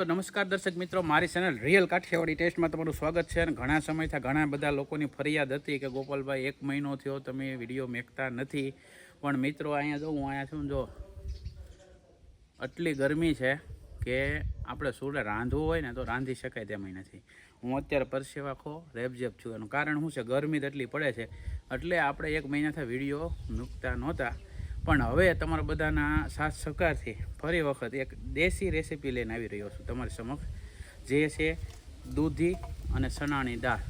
તો નમસ્કાર દર્શક મિત્રો, મારી ચેનલ રિયલ કાઠિયાવાડી ટેસ્ટમાં તમારું સ્વાગત છે અને ઘણા સમયથી ઘણા બધા લોકોની ફરિયાદ હતી કે ગોપાલભાઈ એક મહિનો થયો, તમે વીડિયો મેકતા નથી. પણ મિત્રો, અહીંયા જો હું અહીંયા છું જો, આટલી ગરમી છે કે આપણે સૂર્ય રાંધવું હોય ને તો રાંધી શકાય તેમ નથી હું અત્યારે પરસેવા ખો છું. એનું કારણ શું છે? ગરમી એટલી પડે છે. એટલે આપણે એક મહિનાથી વીડિયો મૂકતા નહોતા. પણ હવે તમારા બધાના સાથ સહકારથી ફરી વખત એક દેશી રેસીપી લઈને આવી રહ્યો છું તમારી સમક્ષ, જે છે દૂધી અને ચણાની દાળ.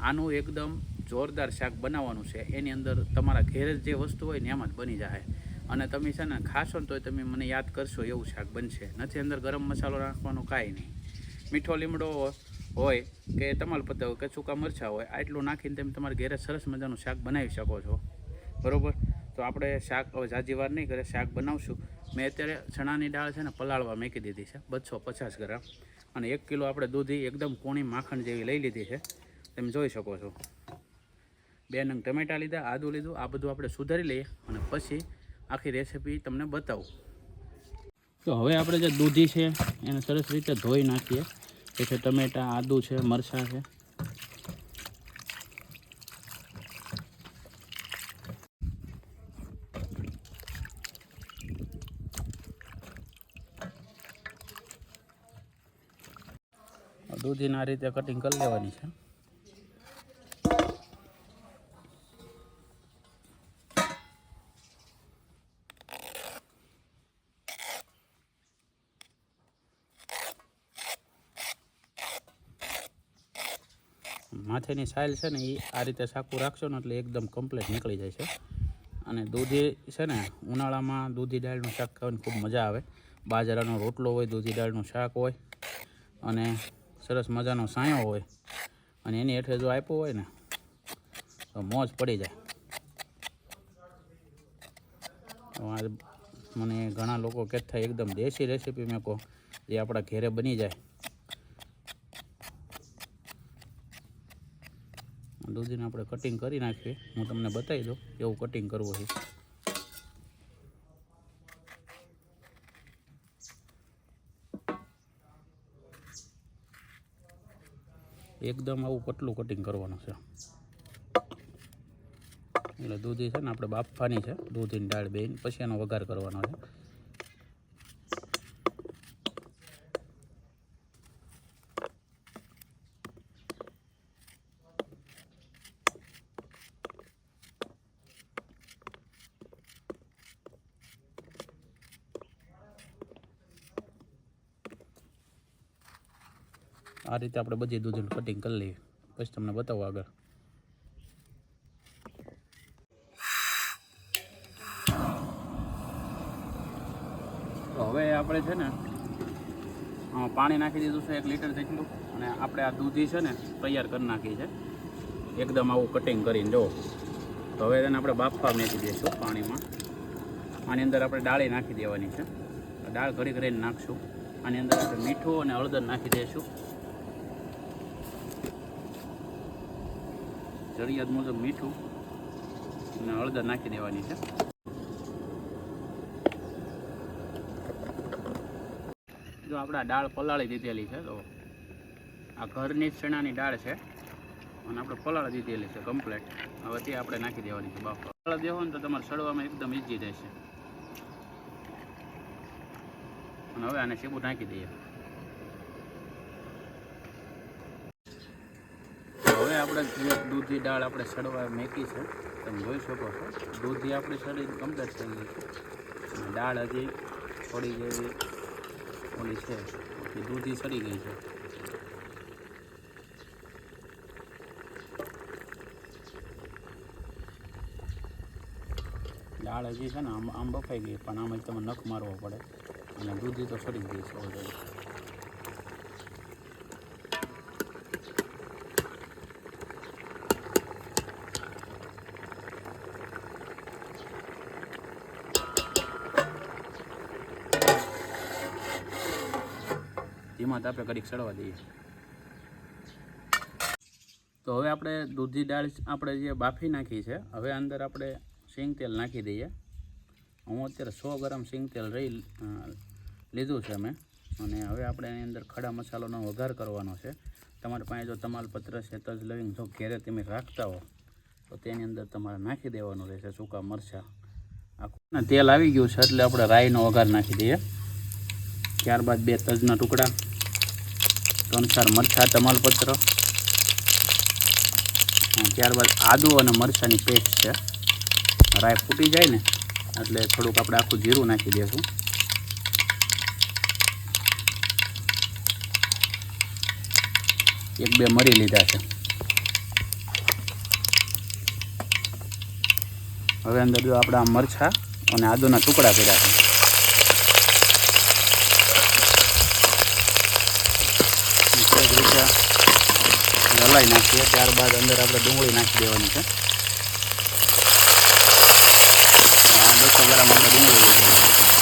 આનું એકદમ જોરદાર શાક બનાવવાનું છે. એની અંદર તમારા ઘેર જ જે વસ્તુ હોય ને એમાં જ બની જાય. અને તમે છે ને ખાશો ને તોય તમે મને યાદ કરશો એવું શાક બનશે. નથી અંદર ગરમ મસાલો નાખવાનો કાંઈ નહીં. મીઠો લીમડો હોય કે તમાલપત્તા હોય કે સૂકા મરચાં હોય, આટલું નાખીને તમે તમારા ઘેરે સરસ મજાનું શાક બનાવી શકો છો. બરોબર? તો આપણે શાક, હવે જાજી વાર નહીં કરે, શાક બનાવશું. મેં અત્યારે ચણાની દાળ છે ને પલાળવા મેકી દીધી છે, બસો પચાસ ગ્રામ. અને એક કિલો આપણે દૂધી એકદમ કોણી માખણ જેવી લઈ લીધી છે. તમે જોઈ શકો છો. બે નંગ ટમેટા લીધા, આદું લીધું, આ બધું આપણે સુધારી લઈએ અને પછી આખી રેસીપી તમને બતાવું. તો હવે આપણે જે દૂધી છે એને સરસ રીતે ધોઈ નાખીએ. પછી ટમેટાં, આદું છે, મરચાં છે. દૂધીને આ રીતે કટિંગ કરી લેવાની છે. માથેની સાઇલ છે ને, એ આ રીતે સાકું રાખશો ને એટલે એકદમ કમ્પ્લીટ નીકળી જાય છે. અને દૂધી છે ને, ઉનાળામાં દૂધી દાળનું શાક ખાવાની ખૂબ મજા આવે. બાજરાનો રોટલો હોય, દૂધી દાળનું શાક હોય. અને સરસ મજાનો સાયો હોય. અને એની હેઠે જો આપ્યો હોય ને, તો મોજ પડી જાય. તો આ મને ઘણા લોકો કહેતા એકદમ દેશી રેસીપી મેં કહો જે આપણા ઘેરે બની જાય. દૂધીને આપણે કટિંગ કરી નાખીએ. હું તમને બતાવી દઉં એવું કટિંગ કરવું છે. એકદમ આવું પતલું કટિંગ કરવાનું છે. એટલે દૂધી છે ને, આપણે બાફવાની છે. દૂધીની દાળ બેન, પછી એનો વઘાર કરવાનો છે. આ રીતે આપણે બધી દૂધનું કટિંગ કરી લઈએ. પછી તમને બતાવું આગળ. તો હવે આપણે છે ને પાણી નાખી દીધું છે એક લીટર જેટલું અને આપણે આ દૂધી છે ને તૈયાર કરી નાખી છે. એકદમ આવું કટિંગ કરીને જો તો હવે તેને આપણે બાફવા મેકી દઈશું પાણીમાં. આની અંદર આપણે ડાળી નાખી દેવાની છે. દાળ ઘડી ઘડીને નાખશું. આની અંદર આપણે મીઠું અને હળદર નાખી દઈશું. જરૂરિયાત મુજબ મીઠું અને હળદર નાખી દેવાની છે. જો આપણે દાળ પલાળી દીધેલી છે, તો આ ઘરની ચણાની દાળ છે. અને આપણે પલાળી દીધેલી છે કમ્પ્લેટ હવે તે આપણે નાખી દેવાની છે બાફા પલાળી દેવો ને તો તમારે સડવામાં એકદમ ઇઝી રહેશે. અને હવે આને સીબું નાખી દઈએ હવે આપણે દૂધની દૂધી દાળ આપણે સડવા મેકી છે, તમે જોઈ શકો છો. દૂધી આપણી સડી કમ્પ્લીટ થઈ ગઈ છે. દાળ હજી થોડી જેવી ઓલી છે. એ દૂધી સડી ગઈ છે. દાળ હજી છે ને આમ આમ બફાઈ ગઈ, પણ આમ તમે નખ મારવો પડે. અને દૂધી તો સડી ગઈ છે ઓલરેડી ધીમા તાપે ઘડીક સડવા દઈએ. તો હવે આપણે દૂધી દાળ આપણે જે બાફી નાખી છે, હવે અંદર આપણે સિંગ તેલ નાખી દઈએ. હું અત્યારે સો ગ્રામ સિંગ તેલ રહી લીધું છે મેં. અને હવે આપણે એની અંદર ખડા મસાલાનો વઘાર કરવાનો છે. તમારી પાસે જો તમાલપત્ર છે, તજ લવિંગ જો ઘેરે તમે રાખતા હો, તો તેની અંદર તમારે નાખી દેવાનું રહેશે સૂકા મરચાં. આખું તેલ આવી ગયું છે, એટલે આપણે રાઈનો વઘાર નાખી દઈએ. ત્યારબાદ બે તજના ટુકડા. ત્રણ ચાર મરચાં તમાલપત્ર ત્યારબાદ આદુ અને મરચાંની પેસ્ટ છે. રાઈ ફૂટી જાય ને, એટલે થોડુંક આપણે આખું જીરું નાખી દઈશું એક બે મરી લીધા છે. હવે અંદર જો આપણે આ મરચાં અને આદુના ટુકડા કર્યા છે એક રીતે હલાવી નાખીએ. ત્યારબાદ અંદર આપણે ડુંગળી નાખી દેવાની છે. બસો ગ્રામ આપણે ડુંગળી લીધેલી છે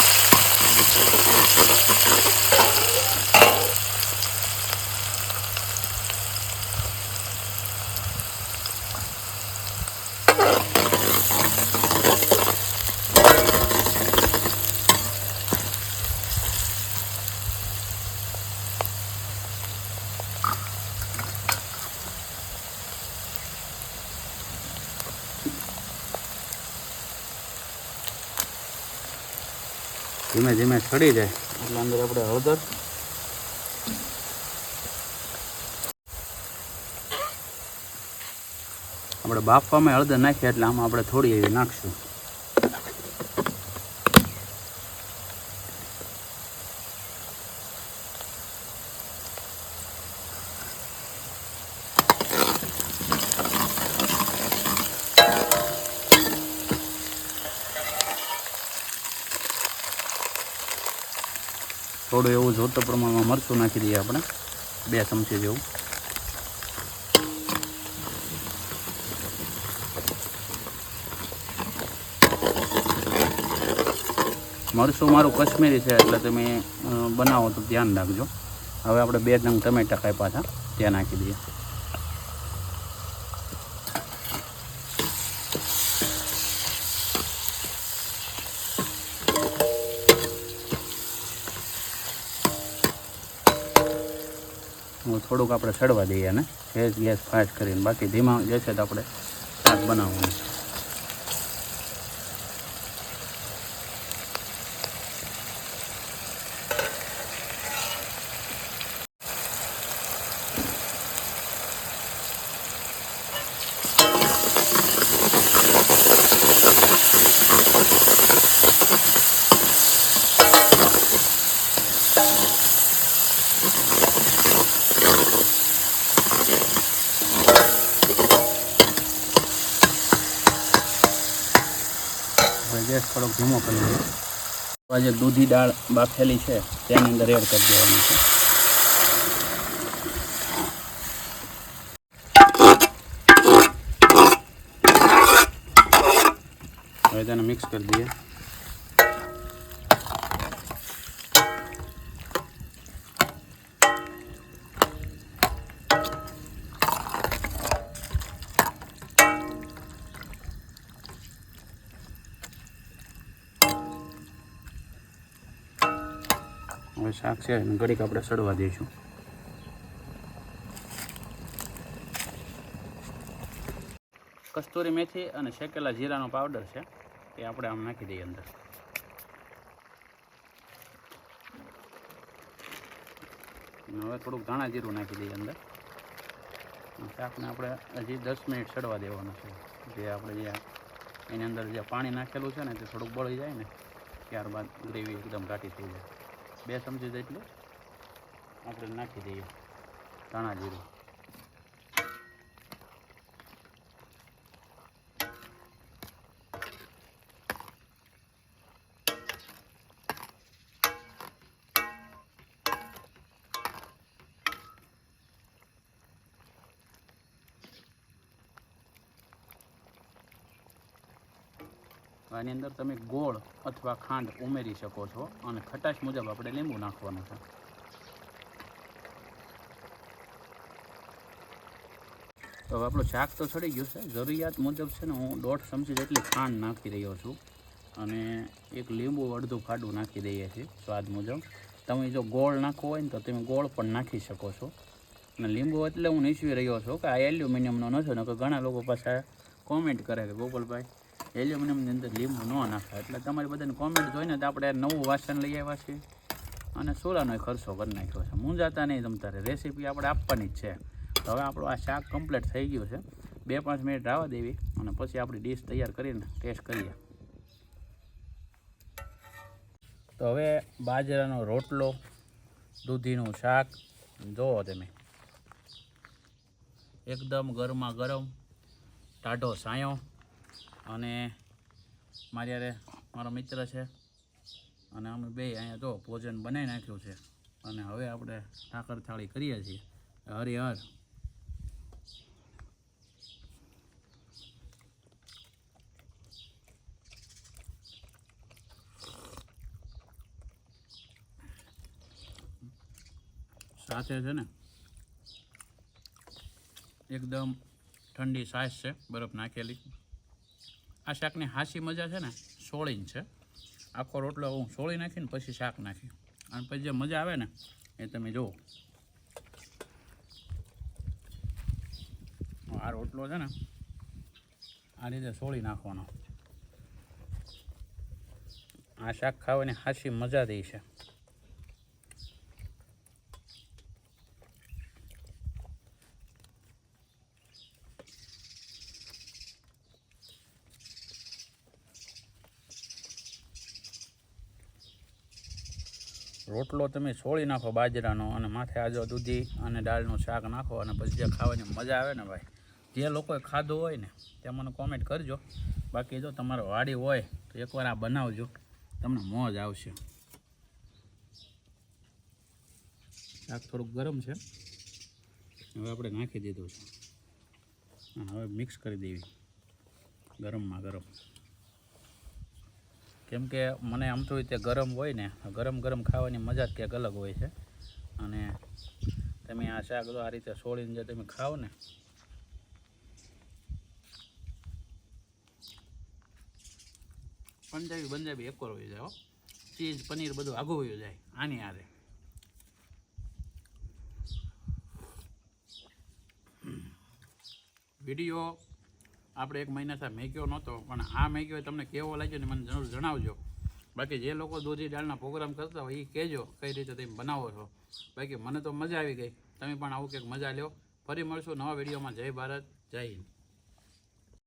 ધીમે ધીમે ચડી જાય. એટલે અંદર આપણે હળદર. આપણે બાફવામાં હળદર નાખીએ એટલે આમાં આપણે થોડી એવી નાખશું. થોડું એવું જોતો પ્રમાણમાં મરચું નાખી દઈએ આપણે. બે ચમચી જેવું. મરચું મારું કશ્મીરી છે, એટલે તમે બનાવો તો ધ્યાન રાખજો. હવે આપણે બે ડંગ ટમેટા કાપ્યા પાછા ત્યાં નાખી દઈએ. થોડુંક આપણે ચડવા દઈએ અને ગેસ ગેસ ફાસ્ટ કરીને. બાકી ધીમા જશે તો આપણે શાક બનાવવાનું થોડોક ધીમો કરી દઈએ આ જે દૂધી દાળ બાફેલી છે, તેની અંદર એડ કરી દેવાની છે. હવે તેને મિક્સ કરી દઈએ. હવે શાક છે, એને ઘડીક આપણે સડવા દઈશું. કસ્તુરી મેથી અને શેકેલા જીરાનો પાવડર છે, એ આપણે આમ નાખી દઈએ અંદર. હવે થોડુંક ધાણા જીરું નાખી દઈએ અંદર. શાકને આપણે હજી દસ મિનિટ સડવા દેવાનું છે. જે આપણે જે એની અંદર જે પાણી નાખેલું છે ને, તે થોડુંક બળી જાય ને, ત્યારબાદ ગ્રેવી એકદમ ઘાટી થઈ જાય. બે ચમચી જેટલું આપણે નાખી દઈએ. ધાણા જીરું. આની અંદર તમે ગોળ અથવા ખાંડ ઉમેરી શકો છો અને ખટાશ મુજબ આપણે લીંબુ નાખવાનું છે. તો હવે આપણું શાક તો ચડી ગયું છે. જરૂરિયાત મુજબ છે ને હું દોઢ ચમચી જેટલી ખાંડ નાખી રહ્યો છું અને એક લીંબુ અડધું ફાડું નાખી દઈએ છીએ સ્વાદ મુજબ. તમે જો ગોળ નાખવો હોય ને તો તમે ગોળ પણ નાખી શકો છો. અને લીંબુ એટલે હું નીચવી રહ્યો છું કે આ એલ્યુમિનિયમનો નથી ને કે ઘણા લોકો પાછા કોમેન્ટ કરે કે ગોપાલભાઈ એલ્યુમિનિયમની અંદર લીંબુ ન નાખાય એટલે તમારી બધાને કોમેન્ટ જોઈને તો આપણે નવું વાસણ લઈ આવ્યા છીએ. અને સોલાનો ખર્ચો કરી નાખ્યો છે. મૂંઝાતા નહીં તમ તારે. રેસીપી આપણે આપવાની જ છે. તો હવે આપણું આ શાક કમ્પ્લીટ થઈ ગયું છે. બે પાંચ મિનિટ આવવા દેવી અને પછી આપણી ડીશ તૈયાર કરીને ટેસ્ટ કરીએ. તો હવે બાજરાનો રોટલો, દૂધીનું શાક. જોવો તમે. એકદમ ગરમા ગરમ, ટાઢો સાયો. અને મારી યારે મારો મિત્ર છે. અને અમે બે અહીંયા જો ભોજન બનાવી નાખ્યું છે. અને હવે આપણે ઠાકર થાળી કરીએ છીએ. હરિહર. સાથે છે ને એકદમ ઠંડી સાસ છે, બરફ નાખેલી. આ શાકની હાસી મજા છે ને, સોળીને છે. આખો રોટલો હું સોળી નાખીને પછી શાક નાખી અને પછી જે મજા આવે ને, એ તમે જુઓ. આ રોટલો છે ને, આ રીતે સોળી નાખવાનો. આ શાક ખાવાની હાસી મજા દઈ છે. રોટલો તમે છોડી નાખો બાજરાનો અને માથે આજો દૂધી અને દાળનું શાક નાખો અને પછી જે ખાવાની મજા આવે ને ભાઈ, જે લોકોએ ખાધું હોય ને તે મને કોમેન્ટ કરજો. બાકી જો તમારો વાડી હોય, તો એકવાર આ બનાવજો. તમને મોજ આવશે. શાક થોડુંક ગરમ છે. હવે આપણે નાખી દીધું છે. હવે મિક્સ કરી દેવી. ગરમમાં ગરમ. કેમ કે મને આમ તો રીતે ગરમ હોય ને, ગરમ ગરમ ખાવાની મજા જ કંઈક અલગ હોય છે. અને તમે આ શાક તો આ રીતે સોળીને જે તમે ખાઓ ને, પંજાબી પંજાબી એકોર હોય જાય ચીઝ, પનીર બધું આઘું હોય જાય, આની આરે વીડિયો આપણે એક મહિનાથી મેગ્યો નહોતો, પણ આ મેગ્યો તમને કેવો લાગ્યો ને મને જરૂર જણાવજો. બાકી જે લોકો દૂધી દાળના પ્રોગ્રામ કરતા હોય એ કહેજો કઈ રીતે તમે બનાવો છો. બાકી મને તો મજા આવી ગઈ. તમે પણ આવું કંઈક મજા લ્યો. ફરી મળશું નવા વિડીયોમાં. જય ભારત, જય હિન્દ.